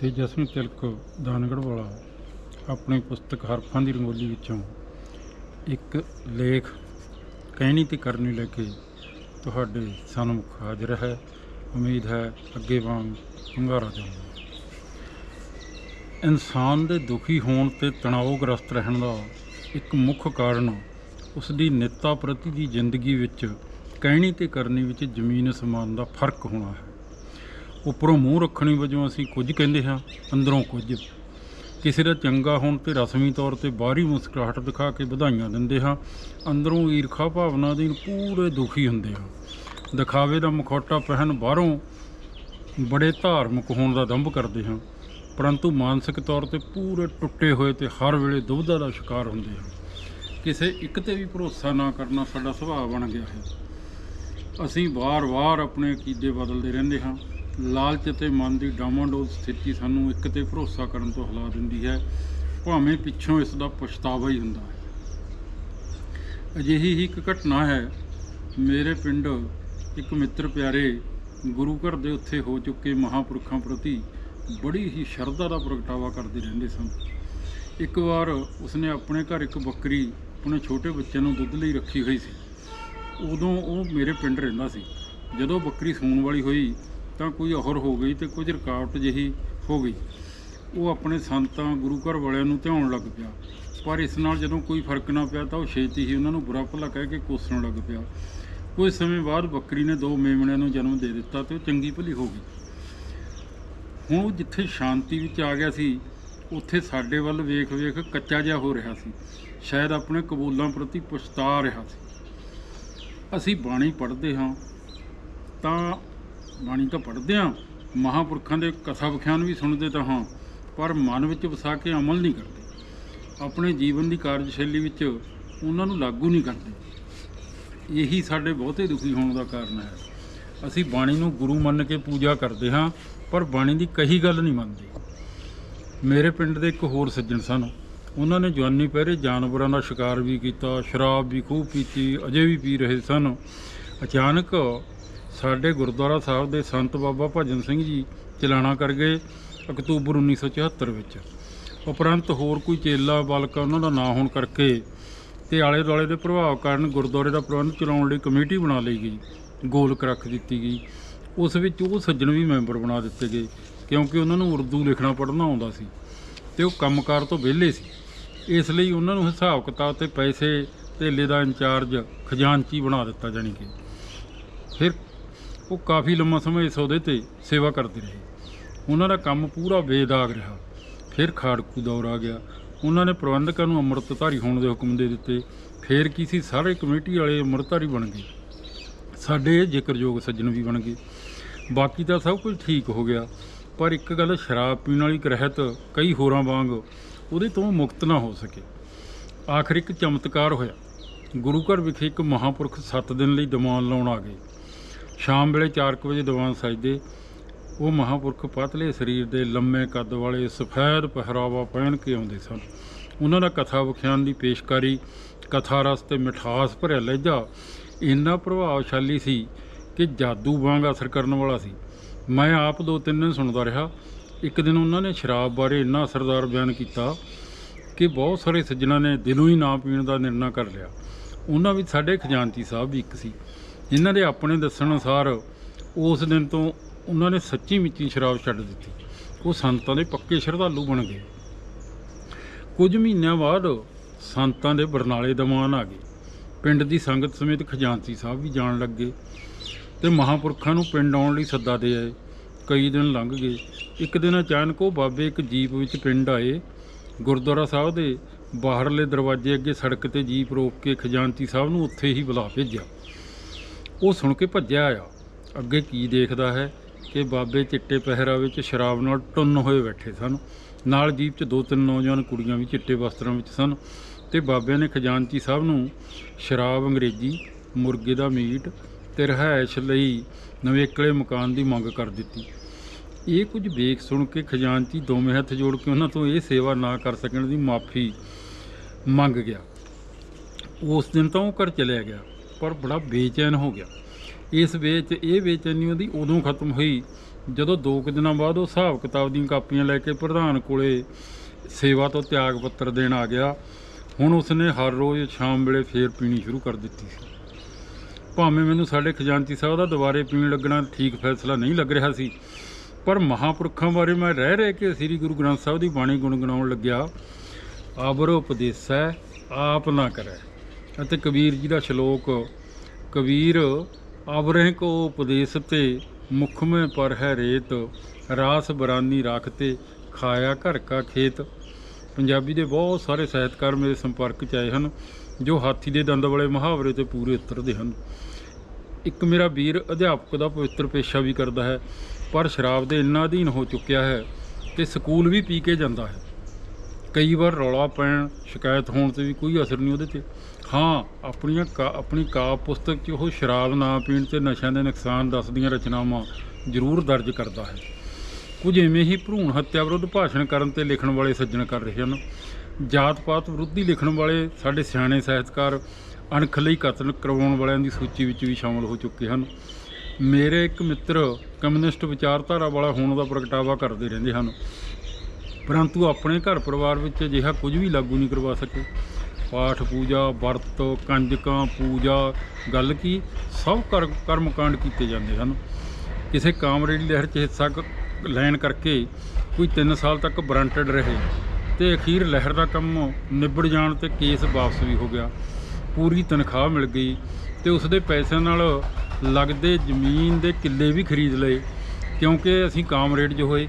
ਤੇ ਜਸਮੀ ਤਿਲਕ ਦਾਨਗੜ੍ਹ ਵਾਲਾ ਆਪਣੀ ਪੁਸਤਕ ਹਰਫਾਂ ਦੀ ਰੰਗੋਲੀ ਵਿੱਚੋਂ ਇੱਕ ਲੇਖ ਕਹਿਣੀ ਤੇ ਕਰਨੀ ਲੈ ਕੇ ਤੁਹਾਡੇ ਸਨਮੁਖ ਹਾਜ਼ਰ ਹੈ। ਉਮੀਦ ਹੈ ਅੱਗੇ ਵਾਂਗ ਹੰਗਾਰਾ ਦੇਵਾਂਗੇ ਇਨਸਾਨ ਦੇ ਦੁਖੀ ਹੋਣ ਤੇ ਤਣਾਅਗ੍ਰਸਤ ਰਹਿਣ ਦਾ ਇੱਕ ਮੁੱਖ ਕਾਰਨ ਉਸ ਦੀ ਨਿੱਤਾ ਪ੍ਰਤੀ ਦੀ ਜ਼ਿੰਦਗੀ ਵਿੱਚ ਕਹਿਣੀ ਤੇ ਕਰਨੀ ਵਿੱਚ ਜ਼ਮੀਨ ਅਸਮਾਨ ਦਾ ਫ਼ਰਕ ਹੋਣਾ ਹੈ। ਉੱਪਰੋਂ ਮੂੰਹ ਰੱਖਣੀ ਵਜੋਂ ਅਸੀਂ ਕੁਝ ਕਹਿੰਦੇ ਹਾਂ, ਅੰਦਰੋਂ ਕੁਝ। ਕਿਸੇ ਦਾ ਚੰਗਾ ਹੋਣ ਤੇ ਰਸਮੀ ਤੌਰ ਤੇ ਬਾਹਰੀ ਮੁਸਕਰਾਹਟ ਦਿਖਾ ਕੇ ਵਧਾਈਆਂ ਦਿੰਦੇ ਹਾਂ, ਅੰਦਰੋਂ ਈਰਖਾ ਭਾਵਨਾ ਦੇ ਪੂਰੇ ਦੁਖੀ ਹੁੰਦੇ ਹਾਂ। ਦਿਖਾਵੇ ਦਾ ਮੁਖੌਟਾ ਪਹਿਨ ਬਾਹਰੋਂ ਬੜੇ ਧਾਰਮਿਕ ਹੋਣ ਦਾ ਦੰਭ ਕਰਦੇ ਹਾਂ, ਪਰੰਤੂ ਮਾਨਸਿਕ ਤੌਰ ਤੇ ਪੂਰੇ ਟੁੱਟੇ ਹੋਏ ਤੇ ਹਰ ਵੇਲੇ ਦੁਬਦਾ ਦਾ ਸ਼ਿਕਾਰ ਹੁੰਦੇ ਹਾਂ। ਕਿਸੇ ਇੱਕ ਤੇ ਵੀ ਭਰੋਸਾ ਨਾ ਕਰਨਾ ਸਾਡਾ ਸੁਭਾਅ ਬਣ ਗਿਆ ਹੈ। ਅਸੀਂ ਵਾਰ-ਵਾਰ ਆਪਣੇ ਅਕੀਦੇ ਬਦਲਦੇ ਰਹਿੰਦੇ ਹਾਂ ਲਾਲਚ ਅਤੇ ਮਨ ਦੀ ਡਾਮਾਡੋਲ ਸਥਿਤੀ ਸਾਨੂੰ ਇੱਕ ਤੇ ਭਰੋਸਾ ਕਰਨ ਤੋਂ ਹਿਲਾ ਦਿੰਦੀ ਹੈ, ਭਾਵੇਂ ਪਿੱਛੋਂ ਇਸ ਦਾ ਪਛਤਾਵਾ ਹੀ ਹੁੰਦਾ ਹੈ। ਅਜਿਹੀ ਹੀ ਇੱਕ ਘਟਨਾ ਹੈ, ਮੇਰੇ ਪਿੰਡ ਇੱਕ ਮਿੱਤਰ ਪਿਆਰੇ ਗੁਰੂ ਘਰ ਦੇ ਉੱਥੇ ਹੋ ਚੁੱਕੇ ਮਹਾਪੁਰਖਾਂ ਪ੍ਰਤੀ ਬੜੀ ਹੀ ਸ਼ਰਧਾ ਦਾ ਪ੍ਰਗਟਾਵਾ ਕਰਦੇ ਰਹਿੰਦੇ ਸਨ। ਇੱਕ ਵਾਰ ਉਸਨੇ ਆਪਣੇ ਘਰ ਇੱਕ ਬੱਕਰੀ ਆਪਣੇ ਛੋਟੇ ਬੱਚੇ ਨੂੰ ਦੁੱਧ ਲਈ ਰੱਖੀ ਹੋਈ ਸੀ। ਉਦੋਂ ਉਹ ਮੇਰੇ ਪਿੰਡ ਰਹਿੰਦਾ ਸੀ। ਜਦੋਂ ਬੱਕਰੀ ਸੂਣ ਵਾਲੀ ਹੋਈ ਤਾਂ ਕੋਈ ਅਹਰ ਹੋ ਗਈ ਤੇ ਕੁਝ ਰੁਕਾਵਟ ਜਿਹੀ ਹੋ ਗਈ। ਉਹ ਆਪਣੇ ਸੰਤਾਂ, ਗੁਰੂ ਘਰ ਵਾਲਿਆਂ ਨੂੰ ਧਿਆਉਣ ਲੱਗ ਪਿਆ। ਪਰ ਇਸ ਨਾਲ ਜਦੋਂ ਕੋਈ ਫ਼ਰਕ ਨਾ ਪਿਆ ਤਾਂ ਉਹ ਛੇਤੀ ਹੀ ਉਹਨਾਂ ਨੂੰ ਬੁਰਾ ਭਲਾ ਕਹਿ ਕੇ ਕੋਸਣ ਲੱਗ ਪਿਆ। ਕੁਝ ਸਮੇਂ ਬਾਅਦ ਬੱਕਰੀ ਨੇ ਦੋ ਮੇਮਣਿਆਂ ਨੂੰ ਜਨਮ ਦੇ ਦਿੱਤਾ ਤੇ ਉਹ ਚੰਗੀ ਭਲੀ ਹੋ ਗਈ। ਹੁਣ ਉਹ ਜਿੱਥੇ ਸ਼ਾਂਤੀ ਵਿੱਚ ਆ ਗਿਆ ਸੀ, ਉੱਥੇ ਸਾਡੇ ਵੱਲ ਵੇਖ ਵੇਖ ਕੱਚਾ ਜਿਹਾ ਹੋ ਰਿਹਾ ਸੀ। ਸ਼ਾਇਦ ਆਪਣੇ ਕਬੂਲਾਂ ਪ੍ਰਤੀ ਪਛਤਾ ਰਿਹਾ ਸੀ। ਅਸੀਂ ਬਾਣੀ ਪੜ੍ਹਦੇ ਹਾਂ ਤਾਂ ਬਾਣੀ ਤਾਂ ਪੜ੍ਹਦੇ ਹਾਂ। ਮਹਾਪੁਰਖਾਂ ਦੇ ਕਥਾ ਵਿਖਿਆਨ ਵੀ ਸੁਣਦੇ ਤਾਂ ਹਾਂ, ਪਰ ਮਨ ਵਿੱਚ ਵਸਾ ਕੇ ਅਮਲ ਨਹੀਂ ਕਰਦੇ। ਆਪਣੇ ਜੀਵਨ ਦੀ ਕਾਰਜਸ਼ੈਲੀ ਵਿੱਚ ਉਹਨਾਂ ਨੂੰ ਲਾਗੂ ਨਹੀਂ ਕਰਦੇ। ਇਹੀ ਸਾਡੇ ਬਹੁਤੇ ਦੁਖੀ ਹੋਣ ਦਾ ਕਾਰਨ ਹੈ। ਅਸੀਂ ਬਾਣੀ ਨੂੰ ਗੁਰੂ ਮੰਨ ਕੇ ਪੂਜਾ ਕਰਦੇ ਹਾਂ, ਪਰ ਬਾਣੀ ਦੀ ਕਹੀ ਗੱਲ ਨਹੀਂ ਮੰਨਦੇ। ਮੇਰੇ ਪਿੰਡ ਦੇ ਇੱਕ ਹੋਰ ਸੱਜਣ ਸਨ। ਉਹਨਾਂ ਨੇ ਜਵਾਨੀ ਪਹਿਰੇ ਜਾਨਵਰਾਂ ਦਾ ਸ਼ਿਕਾਰ ਵੀ ਕੀਤਾ, ਸ਼ਰਾਬ ਵੀ ਖੂਬ ਪੀਤੀ, ਅਜੇ ਵੀ ਪੀ ਰਹੇ ਸਨ। ਅਚਾਨਕ ਸਾਡੇ ਗੁਰਦੁਆਰਾ ਸਾਹਿਬ ਦੇ ਸੰਤ ਬਾਬਾ ਭਜਨ ਸਿੰਘ ਜੀ ਚਲਾਣਾ ਕਰ ਗਏ ਅਕਤੂਬਰ 1974 ਵਿੱਚ। ਉਪਰੰਤ ਹੋਰ ਕੋਈ ਚੇਲਾ, ਬਾਲਕਾ ਉਹਨਾਂ ਦਾ ਨਾਂ ਹੋਣ ਕਰਕੇ ਤੇ ਆਲੇ ਦੁਆਲੇ ਦੇ ਪ੍ਰਭਾਵ ਕਾਰਨ ਗੁਰਦੁਆਰੇ ਦਾ ਪ੍ਰਬੰਧ ਚਲਾਉਣ ਲਈ ਕਮੇਟੀ ਬਣਾ ਲਈ ਗਈ, ਗੋਲਕ ਰੱਖ ਦਿੱਤੀ ਗਈ। ਉਸ ਵਿੱਚ ਉਹ ਸੱਜਣ ਵੀ ਮੈਂਬਰ ਬਣਾ ਦਿੱਤੇ ਗਏ, ਕਿਉਂਕਿ ਉਹਨਾਂ ਨੂੰ ਉਰਦੂ ਲਿਖਣਾ ਪੜ੍ਹਨਾ ਆਉਂਦਾ ਸੀ ਤੇ ਉਹ ਕੰਮਕਾਰ ਤੋਂ ਵਿਹਲੇ ਸੀ। ਇਸ ਲਈ ਉਹਨਾਂ ਨੂੰ ਹਿਸਾਬ ਕਿਤਾਬ ਤੇ ਪੈਸੇ, ਧੇਲੇ ਦਾ ਇੰਚਾਰਜ ਖਜ਼ਾਨਚੀ ਬਣਾ ਦਿੱਤਾ ਜਾਣੀ ਕਿ। ਫਿਰ ਉਹ ਕਾਫੀ ਲੰਮਾ ਸਮਾਂ ਇਸ ਅਹੁਦੇ ਤੇ ਸੇਵਾ ਕਰਦੇ ਰਹੇ। ਉਹਨਾਂ ਦਾ ਕੰਮ ਪੂਰਾ ਬੇਦਾਗ ਰਿਹਾ। ਫਿਰ ਖਾੜਕੂ ਦੌਰ ਆ ਗਿਆ। ਉਹਨਾਂ ਨੇ ਪ੍ਰਬੰਧਕਾਂ ਨੂੰ ਅੰਮ੍ਰਿਤਧਾਰੀ ਹੋਣ ਦੇ ਹੁਕਮ ਦੇ ਦਿੱਤੇ। ਫਿਰ ਕੀ ਸੀ? ਸਾਰੇ ਕਮੇਟੀ ਵਾਲੇ ਅੰਮ੍ਰਿਤਧਾਰੀ ਬਣ ਗਏ। ਸਾਡੇ ਇਹ ਜ਼ਿਕਰਯੋਗ ਸੱਜਣ ਵੀ ਬਣ ਗਏ। ਬਾਕੀ ਤਾਂ ਸਭ ਕੁਝ ਠੀਕ ਹੋ ਗਿਆ। ਪਰ ਇੱਕ ਗੱਲ ਸ਼ਰਾਬ ਪੀਣ ਵਾਲੀ ਗ੍ਰਹਿਤ ਕਈ ਹੋਰਾਂ ਵਾਂਗ ਉਹਦੇ ਤੋਂ ਮੁਕਤ ਨਾ ਹੋ ਸਕੇ। ਆਖਰ ਇੱਕ ਚਮਤਕਾਰ ਹੋਇਆ। ਗੁਰੂ ਘਰ ਵਿਖੇ ਇੱਕ ਮਹਾਪੁਰਖ 7 ਦਿਨ ਲਈ ਦੀਵਾਨ ਲਾਉਣ ਆ ਗਏ। ਸ਼ਾਮ ਵੇਲੇ 4 ਵਜੇ ਦੀਵਾਨ ਸਜਦੇ, ਉਹ ਮਹਾਪੁਰਖ ਪਤਲੇ ਸਰੀਰ ਦੇ ਲੰਮੇ ਕੱਦ ਵਾਲੇ ਸਫੈਦ ਪਹਿਰਾਵਾ ਪਹਿਨ ਕੇ ਆਉਂਦੇ ਸਨ। ਉਹਨਾਂ ਦਾ ਕਥਾ ਵਿਖਿਆਨ ਦੀ ਪੇਸ਼ਕਾਰੀ, ਕਥਾ ਰਸ ਤੇ ਮਿਠਾਸ ਭਰਿਆ ਲਹਿਜਾ ਇੰਨਾ ਪ੍ਰਭਾਵਸ਼ਾਲੀ ਸੀ ਕਿ ਜਾਦੂ ਵਾਂਗ ਅਸਰ ਕਰਨ ਵਾਲਾ ਸੀ। ਮੈਂ ਆਪ ਦੋ ਤਿੰਨ ਦਿਨ ਸੁਣਦਾ ਰਿਹਾ। ਇੱਕ ਦਿਨ ਉਹਨਾਂ ਨੇ ਸ਼ਰਾਬ ਬਾਰੇ ਇੰਨਾ ਅਸਰਦਾਰ ਬਿਆਨ ਕੀਤਾ ਕਿ ਬਹੁਤ ਸਾਰੇ ਸੱਜਣਾਂ ਨੇ ਦਿਲੋਂ ਹੀ ਨਾ ਪੀਣ ਦਾ ਨਿਰਣਾ ਕਰ ਲਿਆ। ਉਹਨਾਂ ਵਿੱਚ ਸਾਡੇ ਖਜ਼ਾਨਚੀ ਸਾਹਿਬ ਵੀ ਇੱਕ ਸੀ। ਜਿਨ੍ਹਾਂ ਦੇ ਆਪਣੇ ਦੱਸਣ ਅਨੁਸਾਰ ਉਸ ਦਿਨ ਤੋਂ ਉਹਨਾਂ ਨੇ ਸੱਚੀ ਮਿੱਚੀ ਸ਼ਰਾਬ ਛੱਡ ਦਿੱਤੀ। ਉਹ ਸੰਤਾਂ ਦੇ ਪੱਕੇ ਸ਼ਰਧਾਲੂ ਬਣ ਗਏ। ਕੁਝ ਮਹੀਨਿਆਂ ਬਾਅਦ ਸੰਤਾਂ ਦੇ ਬਰਨਾਲੇ ਦਮਾਨ ਆ ਗਏ ਪਿੰਡ ਦੀ ਸੰਗਤ ਸਮੇਤ ਖਜ਼ਾਨਚੀ ਸਾਹਿਬ ਵੀ ਜਾਣ ਲੱਗੇ ਤੇ ਮਹਾਪੁਰਖਾਂ ਨੂੰ ਪਿੰਡ ਆਉਣ ਲਈ ਸੱਦਾ ਦੇ ਆਏ। ਕਈ ਦਿਨ ਲੰਘ ਗਏ। ਇੱਕ ਦਿਨ ਅਚਾਨਕ ਉਹ ਬਾਬੇ ਇੱਕ ਜੀਪ ਵਿੱਚ ਪਿੰਡ ਆਏ। ਗੁਰਦੁਆਰਾ ਸਾਹਿਬ ਦੇ ਬਾਹਰਲੇ ਦਰਵਾਜ਼ੇ ਅੱਗੇ ਸੜਕ ਤੇ ਜੀਪ ਰੋਕ ਕੇ ਖਜ਼ਾਨਚੀ ਸਾਹਿਬ ਨੂੰ ਉੱਥੇ ਹੀ ਬੁਲਾ ਭੇਜਿਆ। ਉਹ ਸੁਣ ਕੇ ਭੱਜਿਆ ਆਇਆ। ਅੱਗੇ ਕੀ ਦੇਖਦਾ ਹੈ ਕਿ ਬਾਬੇ ਚਿੱਟੇ ਪਹਿਰਾ ਵਿੱਚ ਸ਼ਰਾਬ ਨਾਲ ਟੁੰਨ ਹੋਏ ਬੈਠੇ ਸਨ। ਨਾਲ ਜੀਪ 'ਚ ਦੋ ਤਿੰਨ ਨੌਜਵਾਨ ਕੁੜੀਆਂ ਵੀ ਚਿੱਟੇ ਵਸਤਰਾਂ ਵਿੱਚ ਸਨ ਤੇ ਬਾਬਿਆਂ ਨੇ ਖਜ਼ਾਨਚੀ ਸਾਹਿਬ ਨੂੰ ਸ਼ਰਾਬ, ਅੰਗਰੇਜ਼ੀ, ਮੁਰਗੇ ਦਾ ਮੀਟ ਤੇ ਰਿਹਾਇਸ਼ ਲਈ ਨਵੇਕਲੇ ਮਕਾਨ ਦੀ ਮੰਗ ਕਰ ਦਿੱਤੀ। ਇਹ ਕੁਝ ਵੇਖ ਸੁਣ ਕੇ ਖਜ਼ਾਨਚੀ ਦੋਵੇਂ ਹੱਥ ਜੋੜ ਕੇ ਉਹਨਾਂ ਤੋਂ ਇਹ ਸੇਵਾ ਨਾ ਕਰ ਸਕਣ ਦੀ ਮਾਫੀ ਮੰਗ ਗਿਆ। ਉਸ ਦਿਨ ਤਾਂ ਉਹ ਘਰ ਚਲਿਆ ਗਿਆ। ਪਰ ਬੜਾ ਬੇਚੈਨ ਹੋ ਗਿਆ। ਇਸ ਵੇਚ, ਇਹ ਬੇਚੈਨੀ ਉਹਦੀ ਉਦੋਂ ਖਤਮ ਹੋਈ ਜਦੋਂ ਦੋ ਕੁ ਦਿਨਾਂ ਬਾਅਦ ਉਹ ਹਿਸਾਬ ਕਿਤਾਬ ਦੀਆਂ ਕਾਪੀਆਂ ਲੈ ਕੇ ਪ੍ਰਧਾਨ ਕੋਲੇ ਸੇਵਾ ਤੋਂ ਤਿਆਗ ਪੱਤਰ ਦੇਣ ਆ ਗਿਆ। ਹੁਣ ਉਸਨੇ ਹਰ ਰੋਜ਼ ਸ਼ਾਮ ਵੇਲੇ ਫੇਰ ਪੀਣੀ ਸ਼ੁਰੂ ਕਰ ਦਿੱਤੀ ਸੀ। ਭਾਵੇਂ ਮੈਨੂੰ ਸਾਡੇ ਖਜ਼ਾਨਚੀ ਸਾਹਿਬ ਦਾ ਦੁਬਾਰੇ ਪੀਣ ਲੱਗਣਾ ਠੀਕ ਫੈਸਲਾ ਨਹੀਂ ਲੱਗ ਰਿਹਾ ਸੀ, ਪਰ ਮਹਾਪੁਰਖਾਂ ਬਾਰੇ ਮੈਂ ਰਹਿ ਰਹਿ ਕੇ ਸ੍ਰੀ ਗੁਰੂ ਗ੍ਰੰਥ ਸਾਹਿਬ ਦੀ ਬਾਣੀ ਗੁਣਗੁਣਾਉਣ ਲੱਗਿਆ। ਆਬਰ ਉਪਦੇਸੈ ਆਪ ਨਾ ਕਰੈ। ਅਤੇ ਕਬੀਰ ਜੀ ਦਾ ਸ਼ਲੋਕ, ਕਬੀਰ ਆਵਰਹਿ ਕੋ ਉਪਦੇਸ ਤੇ ਮੁਖ ਪਰ ਹੈ ਰੇਤ, ਰਾਸ ਬਰਾਨੀ ਰਾਖਤੇ ਖਾਇਆ ਘਰ ਕਾ ਖੇਤ। ਪੰਜਾਬੀ ਦੇ ਬਹੁਤ ਸਾਰੇ ਸਾਹਿਤਕਾਰ ਮੇਰੇ ਸੰਪਰਕ 'ਚ ਆਏ ਹਨ, ਜੋ ਹਾਥੀ ਦੇ ਦੰਦ ਵਾਲੇ ਮੁਹਾਵਰੇ ਤੇ ਪੂਰੇ ਉਤਰਦੇ ਹਨ। ਇੱਕ ਮੇਰਾ ਵੀਰ ਅਧਿਆਪਕ ਦਾ ਪਵਿੱਤਰ ਪੇਸ਼ਾ ਵੀ ਕਰਦਾ ਹੈ, ਪਰ ਸ਼ਰਾਬ ਦੇ ਇੰਨਾ ਅਧੀਨ ਹੋ ਚੁੱਕਿਆ ਹੈ ਕਿ ਸਕੂਲ ਵੀ ਪੀ ਕੇ ਜਾਂਦਾ ਹੈ। ਕਈ ਵਾਰ ਰੌਲਾ ਪੈਣ, ਸ਼ਿਕਾਇਤ ਹੋਣ ਤੇ ਵੀ ਕੋਈ ਅਸਰ ਨਹੀਂ ਉਹਦੇ ਤੇ। ਹਾਂ, ਆਪਣੀਆਂ ਕਾ- ਆਪਣੀ ਕਾਵ ਪੁਸਤਕ 'ਚ ਉਹ ਸ਼ਰਾਬ ਨਾ ਪੀਣ ਤੇ ਨਸ਼ਿਆਂ ਦੇ ਨੁਕਸਾਨ ਦੱਸਦੀਆਂ ਰਚਨਾਵਾਂ ਜ਼ਰੂਰ ਦਰਜ ਕਰਦਾ ਹੈ। ਕੁਝ ਐਵੇਂ ਹੀ ਭਰੂਣ ਹੱਤਿਆ ਵਿਰੁੱਧ ਭਾਸ਼ਣ ਕਰਨ ਤੇ ਲਿਖਣ ਵਾਲੇ ਸੱਜਣ ਕਰ ਰਹੇ ਹਨ। ਜਾਤ ਪਾਤ ਵਿਰੋਧੀ ਲਿਖਣ ਵਾਲੇ ਸਾਡੇ ਸਿਆਣੇ ਸਾਹਿਤਕਾਰ ਅਣਖ ਲਈ ਕਤਲ ਕਰਵਾਉਣ ਵਾਲਿਆਂ ਦੀ ਸੂਚੀ ਵਿੱਚ ਵੀ ਸ਼ਾਮਲ ਹੋ ਚੁੱਕੇ ਹਨ। ਮੇਰੇ ਇੱਕ ਮਿੱਤਰ ਕਮਿਊਨਿਸਟ ਵਿਚਾਰਧਾਰਾ ਵਾਲਾ ਹੋਣ ਦਾ ਪ੍ਰਗਟਾਵਾ ਕਰਦੇ ਰਹਿੰਦੇ ਹਨ। ਪਰੰਤੂ ਆਪਣੇ ਘਰ ਪਰਿਵਾਰ ਵਿੱਚ ਅਜਿਹਾ ਕੁਝ ਵੀ ਲਾਗੂ ਨਹੀਂ ਕਰਵਾ ਸਕੇ। ਪਾਠ ਪੂਜਾ, ਵਰਤ, ਕੰਜਕਾਂ, ਪੂਜਾ, ਗੱਲ ਕੀ, ਸਭ ਕਰ, ਕਰਮਕਾਂਡ ਕੀਤੇ ਜਾਂਦੇ ਹਨ। ਕਿਸੇ ਕਾਮਰੇਡੀ ਲਹਿਰ 'ਚ ਹਿੱਸਾ ਲੈਣ ਕਰਕੇ ਕੋਈ 3 ਸਾਲ ਤੱਕ ਬਰੰਟਡ ਰਹੇ ਤੇ ਅਖੀਰ ਲਹਿਰ ਦਾ ਕੰਮ ਨਿਬੜ ਜਾਣ ਤੇ ਕੇਸ ਵਾਪਸ ਵੀ ਹੋ ਗਿਆ। ਪੂਰੀ ਤਨਖਾਹ ਮਿਲ ਗਈ ਤੇ ਉਸ ਦੇ ਪੈਸਿਆਂ ਨਾਲ ਲੱਗਦੇ ਜ਼ਮੀਨ ਦੇ ਕਿੱਲੇ ਵੀ ਖਰੀਦ ਲਏ, ਕਿਉਂਕਿ ਅਸੀਂ ਕਾਮਰੇਡ ਜੋ ਹੋਏ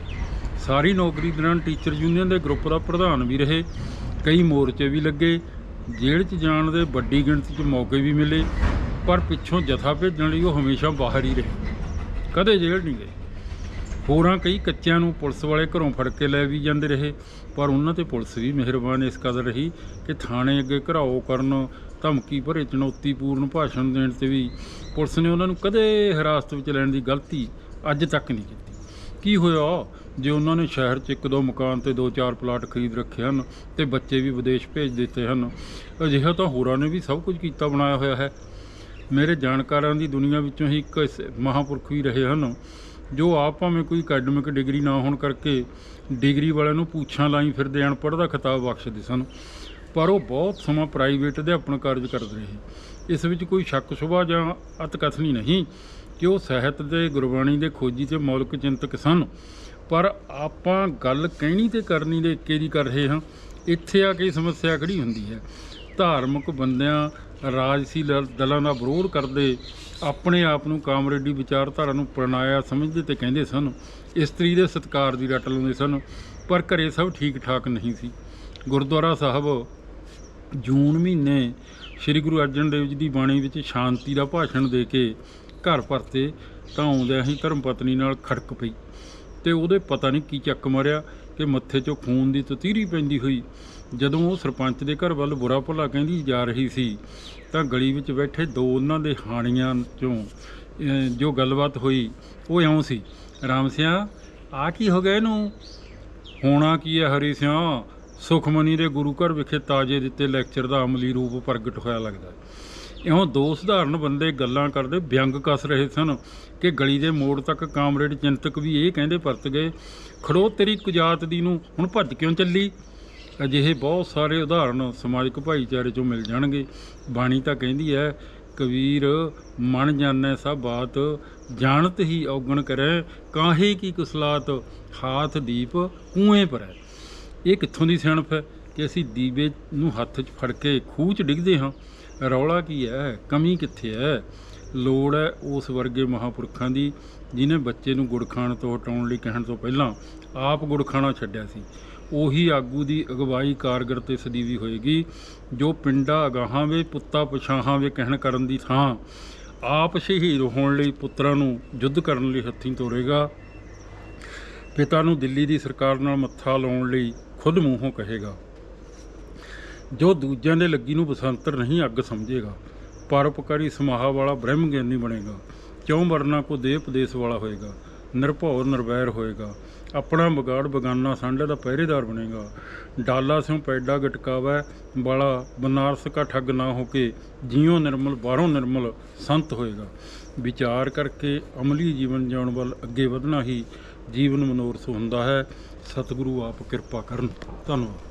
ਸਾਰੀ ਨੌਕਰੀ ਦੌਰਾਨ ਟੀਚਰ ਯੂਨੀਅਨ ਦੇ ਗਰੁੱਪ ਦਾ ਪ੍ਰਧਾਨ ਵੀ ਰਹੇ, ਕਈ ਮੋਰਚੇ ਵੀ ਲੱਗੇ, ਜੇਲ੍ਹ 'ਚ ਜਾਣ ਦੇ ਵੱਡੀ ਗਿਣਤੀ 'ਚ ਮੌਕੇ ਵੀ ਮਿਲੇ, ਪਰ ਪਿੱਛੋਂ ਜਥਾ ਭੇਜਣ ਲਈ ਉਹ ਹਮੇਸ਼ਾ ਬਾਹਰ ਹੀ ਰਹੇ। ਕਦੇ ਜੇਲ੍ਹ ਨਹੀਂ ਗਏ। ਹੋਰਾਂ ਕਈ ਕੱਚਿਆਂ ਨੂੰ ਪੁਲਿਸ ਵਾਲੇ ਘਰੋਂ ਫੜ ਕੇ ਲੈ ਵੀ ਜਾਂਦੇ ਰਹੇ, ਪਰ ਉਹਨਾਂ ਤੇ ਪੁਲਿਸ ਵੀ ਮਿਹਰਬਾਨ ਇਸ ਕਦਰ ਰਹੀ ਕਿ ਥਾਣੇ ਅੱਗੇ ਘਰਾਓ ਕਰਨ, ਧਮਕੀ ਭਰੇ, ਚੁਣੌਤੀਪੂਰਨ ਭਾਸ਼ਣ ਦੇਣ ਤੇ ਵੀ ਪੁਲਿਸ ਨੇ ਉਹਨਾਂ ਨੂੰ ਕਦੇ ਹਿਰਾਸਤ ਵਿੱਚ ਲੈਣ ਦੀ ਗਲਤੀ ਅੱਜ ਤੱਕ ਨਹੀਂ ਕੀਤੀ। ਕੀ ਹੋਇਆ? ਜੇ ਉਹਨਾਂ ਨੇ ਸ਼ਹਿਰ 'ਚ ਇੱਕ ਦੋ ਮਕਾਨ ਤੇ ਦੋ ਚਾਰ ਪਲਾਟ ਖਰੀਦ ਰੱਖੇ ਹਨ ਤੇ ਬੱਚੇ ਵੀ ਵਿਦੇਸ਼ ਭੇਜ ਦਿੱਤੇ ਹਨ, ਅਜਿਹਾ ਤਾਂ ਹੋਰਾਂ ਨੇ ਵੀ ਸਭ ਕੁਝ ਕੀਤਾ ਬਣਾਇਆ ਹੋਇਆ ਹੈ। ਮੇਰੇ ਜਾਣਕਾਰਾਂ ਦੀ ਦੁਨੀਆ ਵਿੱਚੋਂ ਹੀ ਇੱਕ ਇਸ ਮਹਾਂਪੁਰਖ ਵੀ ਰਹੇ ਹਨ, ਜੋ ਆਪ ਭਾਵੇਂ ਕੋਈ ਅਕੈਡਮਿਕ ਡਿਗਰੀ ਨਾ ਹੋਣ ਕਰਕੇ ਡਿਗਰੀ ਵਾਲਿਆਂ ਨੂੰ ਪੂਛਾਂ ਲਾਈ ਫਿਰਦੇ ਅਨਪੜ੍ਹ ਦਾ ਖਿਤਾਬ ਬਖਸ਼ਦੇ ਸਨ, ਪਰ ਉਹ ਬਹੁਤ ਸਮਾਂ ਪ੍ਰਾਈਵੇਟ ਅਧਿਆਪਨ ਕਾਰਜ ਕਰਦੇ ਰਹੇ। ਇਸ ਵਿੱਚ ਕੋਈ ਸ਼ੱਕ ਸ਼ੁਬਾ ਜਾਂ ਅਤਕਥਨੀ ਨਹੀਂ ਕਿ ਉਹ ਸਾਹਿਤ ਦੇ ਗੁਰਬਾਣੀ ਦੇ ਖੋਜੀ ਤੇ ਮੌਲਿਕ ਚਿੰਤਕ ਸਨ। ਪਰ ਆਪਾਂ ਗੱਲ ਕਹਿਣੀ ਤੇ ਕਰਨੀ ਦੇ ਇੱਕੇ ਦੀ ਕਰ ਰਹੇ ਹਾਂ। ਇੱਥੇ ਆ ਕੇ ਸਮੱਸਿਆ ਖੜੀ ਹੁੰਦੀ ਹੈ। ਧਾਰਮਿਕ ਬੰਦਿਆਂ ਰਾਜਸੀ ਲ- ਦਲਾਂ ਦਾ ਵਿਰੋਧ ਕਰਦੇ ਆਪਣੇ ਆਪ ਨੂੰ ਕਾਮਰੇਡੀ ਵਿਚਾਰਧਾਰਾ ਨੂੰ ਪ੍ਰਣਾਇਆ ਸਮਝਦੇ ਤੇ ਕਹਿੰਦੇ ਸਨ, ਇਸਤਰੀ ਦੇ ਸਤਕਾਰ ਦੀ ਰੱਟ ਲਾਉਂਦੇ ਸਨ, ਪਰ ਘਰੇ ਸਭ ਠੀਕ ਠਾਕ ਨਹੀਂ ਸੀ। ਗੁਰਦੁਆਰਾ ਸਾਹਿਬ ਜੂਨ ਮਹੀਨੇ ਸ੍ਰੀ ਗੁਰੂ ਅਰਜਨ ਦੇਵ ਜੀ ਦੀ ਬਾਣੀ ਵਿੱਚ ਸ਼ਾਂਤੀ ਦਾ ਭਾਸ਼ਣ ਦੇ ਕੇ ਘਰ ਪਰਤੇ ਤਾਂ ਆਉਂਦਿਆਂ ਹੀ ਧਰਮ ਪਤਨੀ ਨਾਲ ਖੜਕ ਪਈ। ਤੇ ਉਹਦੇ ਪਤਾ ਨਹੀਂ ਕੀ ਚੱਕ ਮਾਰਿਆ ਕਿ ਮੱਥੇ 'ਚੋਂ ਖੂਨ ਦੀ ਤਤੀਰੀ ਪੈਂਦੀ ਹੋਈ। ਜਦੋਂ ਉਹ ਸਰਪੰਚ ਦੇ ਘਰ ਵੱਲ ਬੁਰਾ ਭਲਾ ਕਹਿੰਦੀ ਜਾ ਰਹੀ ਸੀ, ਤਾਂ ਗਲੀ ਵਿੱਚ ਬੈਠੇ ਦੋ ਉਹਨਾਂ ਦੇ ਹਾਣੀਆਂ 'ਚੋਂ ਜੋ ਗੱਲਬਾਤ ਹੋਈ, ਉਹ ਇਉਂ ਸੀ, ਰਾਮ ਸਿਆ ਆ ਕੀ ਹੋ ਗਿਆ ਇਹਨੂੰ? ਹੋਣਾ ਕੀ ਹੈ ਹਰੀ ਸਿਆ? ਸੁਖਮਨੀ ਦੇ ਗੁਰੂ ਘਰ ਵਿਖੇ ਤਾਜੇ ਦਿੱਤੇ ਲੈਕਚਰ ਦਾ ਅਮਲੀ ਰੂਪ ਪ੍ਰਗਟ ਹੋਇਆ ਲੱਗਦਾ ਇਉਂ ਦੋ ਸਧਾਰਨ ਬੰਦੇ ਗੱਲਾਂ ਕਰਦੇ ਵਿਅੰਗ ਕੱਸ ਰਹੇ ਸਨ ਕਿ ਗਲੀ ਦੇ ਮੋੜ ਤੱਕ ਕਾਮਰੇਡ ਚਿੰਤਕ ਵੀ ਇਹ ਕਹਿੰਦੇ ਪਰਤ ਗਏ, ਖੜੋ ਤੇਰੀ ਕੁਜਾਤ ਦੀ ਨੂੰ, ਹੁਣ ਭੱਜ ਕਿਉਂ ਚੱਲੀ? ਅਜਿਹੇ ਬਹੁਤ ਸਾਰੇ ਉਦਾਹਰਣ ਸਮਾਜਿਕ ਭਾਈਚਾਰੇ ਚੋਂ ਮਿਲ ਜਾਣਗੇ। ਬਾਣੀ ਤਾਂ ਕਹਿੰਦੀ ਹੈ, ਕਬੀਰ ਮਨ ਜਾਣੈ ਸਭ ਬਾਤ, ਜਾਣਤ ਹੀ ਔਗਣ ਕਰੈ, ਕਾਹੇ ਕੀ ਕੁਸਲਾਤ, ਹਾਥ ਦੀਪ ਕੂਏ ਪਰੈ। ਇਹ ਕਿੱਥੋਂ ਦੀ ਸਿਆਣਪ ਹੈ ਕਿ ਅਸੀਂ ਦੀਵੇ ਨੂੰ ਹੱਥ 'ਚ ਫੜ ਕੇ ਖੂਹ 'ਚ ਡਿੱਗਦੇ ਹਾਂ? ਰੌਲਾ ਕੀ ਹੈ? ਕਮੀ ਕਿੱਥੇ ਹੈ? ਲੋੜ ਹੈ ਉਸ ਵਰਗੇ ਮਹਾਪੁਰਖਾਂ ਦੀ ਜਿਨੇ ਬੱਚੇ ਨੂੰ ਗੁੜ ਖਾਣ ਤੋਂ ਹਟਾਉਣ ਲਈ ਕਹਿਣ ਤੋਂ ਪਹਿਲਾਂ ਆਪ ਗੁੜ ਖਾਣਾ ਛੱਡਿਆ ਸੀ। ਉਹੀ ਆਗੂ ਦੀ ਅਗਵਾਈ ਕਾਰਗਰ ਤੇ ਸਦੀਵੀ ਹੋਏਗੀ, ਜੋ ਪਿੰਡਾ ਅਗਾਹਾਂ ਵੇ, ਪੁੱਤਾ ਪਛਾਹਾਂ ਵੇ ਕਹਿਣ ਕਰਨ ਦੀ ਥਾਂ। ਆਪ ਸ਼ਹੀਦ ਹੋਣ ਲਈ ਪੁੱਤਰਾਂ ਨੂੰ ਯੁੱਧ ਕਰਨ ਲਈ ਹੱਥੀਂ ਤੋੜੇਗਾ ਪਿਤਾ ਨੂੰ ਦਿੱਲੀ ਦੀ ਸਰਕਾਰ ਨਾਲ ਮੱਥਾ ਲਾਉਣ ਲਈ ਖੁਦ ਮੂੰਹੋਂ ਕਹੇਗਾ। ਜੋ ਦੂਜਿਆਂ ਦੇ ਲੱਗੀ ਨੂੰ ਬਸੰਤਰ ਨਹੀਂ ਅੱਗ ਸਮਝੇਗਾ, ਪਰਉਪਕਾਰੀ ਸਮਾਹਾ ਵਾਲਾ ਬ੍ਰਹਮ ਗਿਆਨੀ ਬਣੇਗਾ, ਕਿਉਂ ਵਰਨਾ ਕੋ ਦੇ ਉਪਦੇਸ਼ ਵਾਲਾ ਹੋਏਗਾ, ਨਿਰਭਉ ਨਿਰਵੈਰ ਹੋਏਗਾ, ਆਪਣਾ ਬਗਾੜ ਬਗਾਨਾ ਸਾਂਢੇ ਦਾ ਪਹਿਰੇਦਾਰ ਬਣੇਗਾ, ਡਾਲਾ ਸਿਉ ਪੈਡਾ ਗਟਕਾਵੈ, ਵਾਲਾ ਬਨਾਰਸ ਕਾ ਠੱਗ ਨਾ ਹੋ ਕੇ ਜਿਉ ਨਿਰਮਲ ਬਾਹਰੋਂ ਨਿਰਮਲ ਸੰਤ ਹੋਏਗਾ। ਵਿਚਾਰ ਕਰਕੇ ਅਮਲੀ ਜੀਵਨ ਜਿਉਣ ਵੱਲ ਅੱਗੇ ਵਧਣਾ ਹੀ ਜੀਵਨ ਮਨੋਰਥ ਹੁੰਦਾ ਹੈ। ਸਤਿਗੁਰੂ ਆਪ ਕਿਰਪਾ ਕਰਨ। ਧੰਨਵਾਦ।